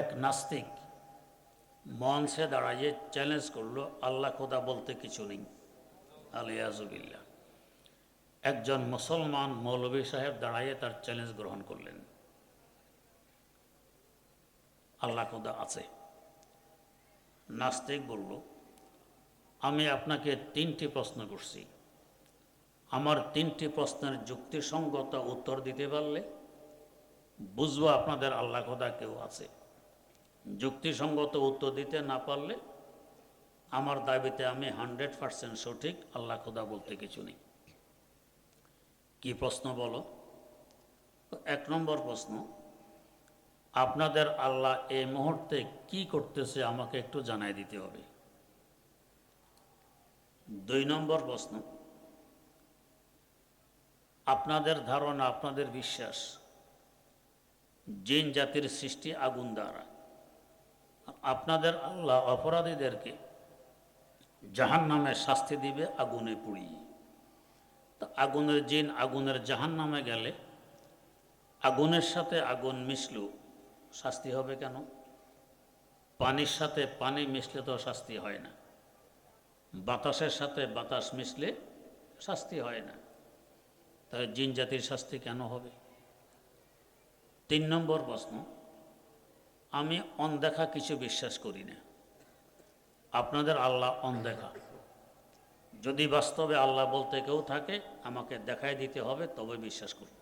এক নাস্তিক মঞ্চে দাঁড়াইয়ে চ্যালেঞ্জ করল, আল্লাহ খোদা বলতে কিছু নেই। আলিয়াজুবিল্লা একজন মুসলমান মৌলভী সাহেব দাঁড়াইয়ে তার চ্যালেঞ্জ গ্রহণ করলেন। আল্লাহ খোদা আছে। নাস্তিক বলল, আমি আপনাকে তিনটি প্রশ্ন করছি। আমার তিনটি প্রশ্নের যুক্তিসঙ্গত উত্তর দিতে পারলে বুঝব আপনাদের আল্লাহ খোদা কেউ আছে। যুক্তিসঙ্গত উত্তর দিতে না পারলে আমার দাবিতে আমি হান্ড্রেড পারসেন্ট সঠিক, আল্লাহ খোদা বলতে কিছু নেই। কি প্রশ্ন বলো? এক নম্বর প্রশ্ন, আপনাদের আল্লাহ এই মুহূর্তে কি করতেছে আমাকে একটু জানাই দিতে হবে। দুই নম্বর প্রশ্ন, আপনাদের ধারণা, আপনাদের বিশ্বাস, জিন জাতির সৃষ্টি আগুন দ্বারা। আপনাদের আল্লাহ অপরাধীদেরকে জাহান নামে শাস্তি দিবে, আগুনে পুড়িয়ে। তা আগুনের জিন আগুনের জাহান নামে গেলে আগুনের সাথে আগুন মিশলেও শাস্তি হবে কেন? পানির সাথে পানি মিশলে তো শাস্তি হয় না। বাতাসের সাথে বাতাস মিশলে শাস্তি হয় না। তাহলে জিন জাতির শাস্তি কেন হবে? তিন নম্বর প্রশ্ন আমি অনদেখা কিছু বিশ্বাস করি না। আপনাদের আল্লাহ অনদেখা যদি বাস্তবে আল্লাহ বলতে কেউ থাকে, আমাকে দেখাই দিতে হবে, তবে বিশ্বাস করব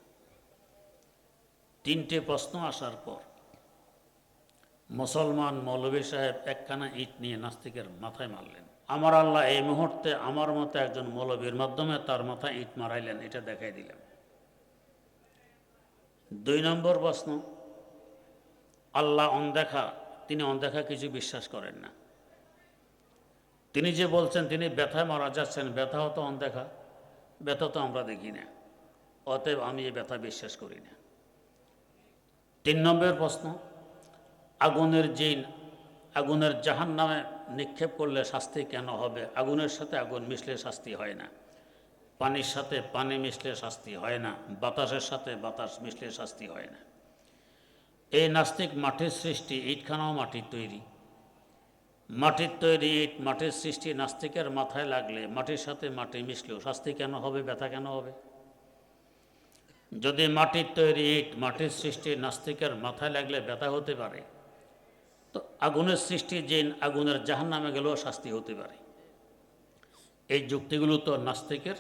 তিনটে প্রশ্ন আসার পর মুসলমান মৌলভী সাহেব একখানা ইট নিয়ে নাস্তিকের মাথায় মারলেন। আমার আল্লাহ এই মুহূর্তে আমার মতো একজন মৌলবীর মাধ্যমে তার মাথায় ইট মারাইলেন, এটা দেখাই দিলেন। দুই নম্বর প্রশ্ন আল্লাহ অনদেখা তিনি অনদেখা কিছু বিশ্বাস করেন না। তিনি যে বলছেন, তিনি ব্যথায় মারা যাচ্ছেন, ব্যথাও তো অনদেখা ব্যথা তো আমরা দেখি না। অতএব আমি এই ব্যথা বিশ্বাস করি না। তিন নম্বর প্রশ্ন, আগুনের জিন, আগুনের জাহান নামে নিক্ষেপ করলে শাস্তি কেন হবে? আগুনের সাথে আগুন মিশলে শাস্তি হয় না। পানির সাথে পানি মিশলে শাস্তি হয় না। বাতাসের সাথে বাতাস মিশলে শাস্তি হয় না। এই নাস্তিক মাটির সৃষ্টি ইটখানাও মাটির তৈরি। মাটির তৈরি ইট মাটির সৃষ্টি নাস্তিকের মাথায় লাগলে মাটির সাথে মাটি মিশলেও শাস্তি কেন হবে, ব্যথা কেন হবে? যদি মাটির তৈরি ইট মাটির সৃষ্টি নাস্তিকের মাথায় লাগলে ব্যথা হতে পারে, তো আগুনের সৃষ্টি জিন আগুনের জাহান নামে গেলেও শাস্তি হতে পারে। এই যুক্তিগুলো তো নাস্তিকের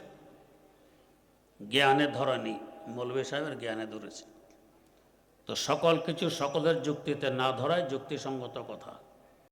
জ্ঞানে ধরেনি মৌলভী সাহেবের জ্ঞানে ধরেছে। তো সকল কিছু সকলের যুক্তিতে না ধরায় যুক্তিসঙ্গত কথা।